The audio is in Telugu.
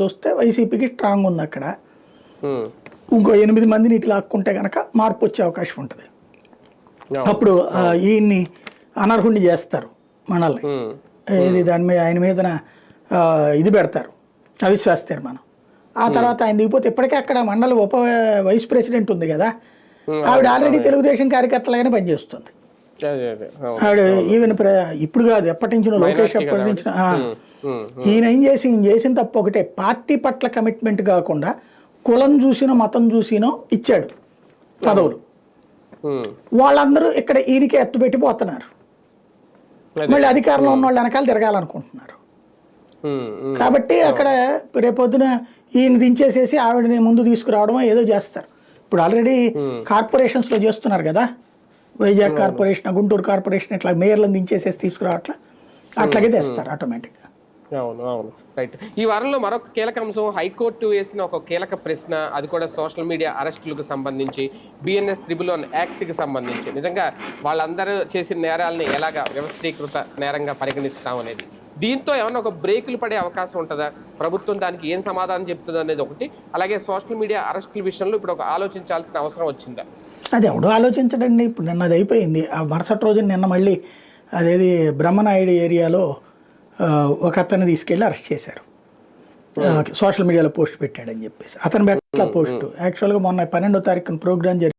చూస్తే వైసీపీకి స్ట్రాంగ్ ఉంది అక్కడ. ఇంకో ఎనిమిది మందిని ఇట్లా లాక్కుంటే కనుక మార్పు వచ్చే అవకాశం ఉంటుంది. అప్పుడు ఈయన్ని అనర్హుణ్ణి చేస్తారు మనల్ని. ఇది దాని మీద ఆయన మీద ఇది పెడతారు. అవిశ్వాస తీర్మానం ఆ తర్వాత ఆయన దిగిపోతే ఇప్పటికే అక్కడ మండలి ఉప వైస్ ప్రెసిడెంట్ ఉంది కదా. ఆవిడ ఆల్రెడీ తెలుగుదేశం కార్యకర్తలుగానే పనిచేస్తుంది. ఆవిడ ఈవెన్ ఇప్పుడు కాదు ఎప్పటి నుంచో లోకేష్ ఎప్పటి నుంచి. ఈయన ఏం చేసి ఈయన చేసిన తప్పు ఒకటే. పార్టీ పట్ల కమిట్మెంట్ కాకుండా కులం చూసినో మతం చూసినో ఇచ్చాడు పదవులు. వాళ్ళందరూ ఇక్కడ ఈయనకే ఎత్తుపెట్టి పోతున్నారు. మళ్ళీ అధికారంలో ఉన్న వాళ్ళు వెనకాల తిరగాలనుకుంటున్నారు. కాబట్టి అక్కడ రేపొద్దున ఈయన దించేసేసి ఆవిడని ముందు తీసుకురావడం ఏదో చేస్తారు. ఇప్పుడు ఆల్రెడీ కార్పొరేషన్స్లో చేస్తున్నారు కదా. వైజాగ్ కార్పొరేషన్ గుంటూరు కార్పొరేషన్ ఇట్లా మేయర్లను దించేసేసి తీసుకురావట్లా? అట్లాగే తెస్తారు ఆటోమేటిక్గా. అవును అవును. రైట్ ఈ వారంలో మరొక కీలక అంశం హైకోర్టు వేసిన ఒక కీలక ప్రశ్న అది కూడా సోషల్ మీడియా అరెస్టులకు సంబంధించి బిఎన్ఎస్ త్రిబుల్ వన్ యాక్ట్కి సంబంధించి. నిజంగా వాళ్ళందరూ చేసిన నేరాలని ఎలాగా వ్యవస్థీకృత నేరంగా పరిగణిస్తాం అనేది దీంతో ఏమన్నా ఒక బ్రేకులు పడే అవకాశం ఉంటుందా? ప్రభుత్వం దానికి ఏం సమాధానం చెప్తుంది అనేది ఒకటి. అలాగే సోషల్ మీడియా అరెస్టుల విషయంలో ఇప్పుడు ఒక ఆలోచించాల్సిన అవసరం వచ్చిందా? అది ఎవడో ఆలోచించడండి. ఇప్పుడు నిన్న అది అయిపోయింది. ఆ మరుసటి రోజు నిన్న మళ్ళీ అదేది బ్రహ్మనాయుడు ఏరియాలో ఒక అతన్ని తీసుకెళ్ళి అరెస్ట్ చేశారు. సోషల్ మీడియాలో పోస్ట్ పెట్టాడని చెప్పేసి. అతను పెట్టాల పోస్ట్. యాక్చువల్గా మొన్న పన్నెండో తారీఖున ప్రోగ్రామ్ జరిగి